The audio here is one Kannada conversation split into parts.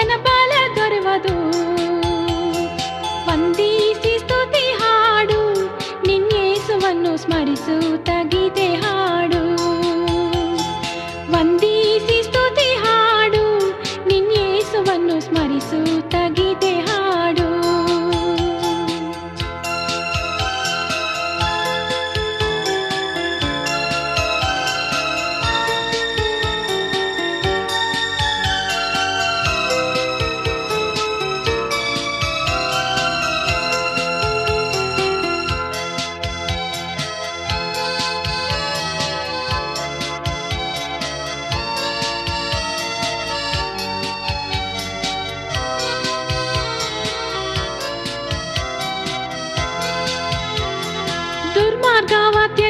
ಪರಿಶುದ್ಧನ ಬಾಲ ದೊರೆವದು. ವಂದಿಸಿ ಸ್ತುತಿ ಹಾಡು ನಿನ್ಯೇಸುವನ್ನು ಸ್ಮರಿಸುತ್ತಗಿದೆ ಹಾಡು. ವಂದಿಸಿ ಸ್ತುತಿ ಹಾಡು ನಿನ್ಯೇಸುವನ್ನು ಸ್ಮರಿಸುತ್ತಗಿದೆ ಹಾಡು.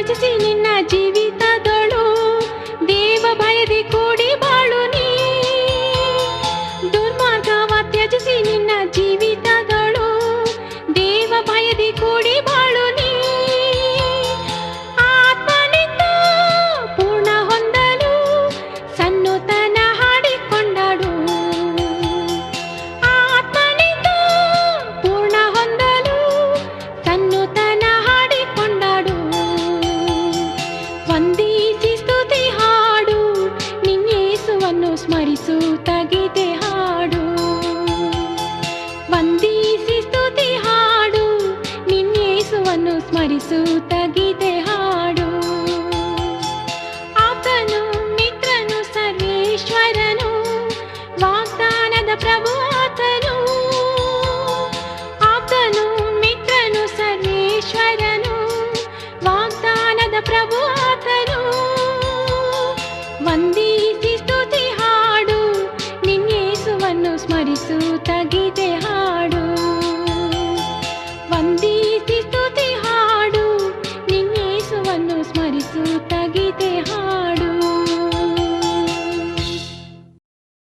ದುರ್ಮಾರ್ಗವ ತ್ಯಜಿಸಿ ನಿನ್ನ ಜೀವಿತದೊಳು ದೇವ ಭಯದಿ ನಿನ್ಯೇಸುವನ್ನು ಸ್ಮರಿಸುತ್ತಗಿದೆ ಹಾಡು. ಆತನು ಮಿತ್ರನು, ಸರ್ವೇಶ್ವರನು, ವಾಗ್ದಾನದ ಪ್ರಭು ಆತನು. ಆತನು ಮಿತ್ರನು, ಸರ್ವೇಶ್ವರನು, ವಾಗ್ದಾನದ ಪ್ರಭು ಆತನು. ವಂದಿಸಿ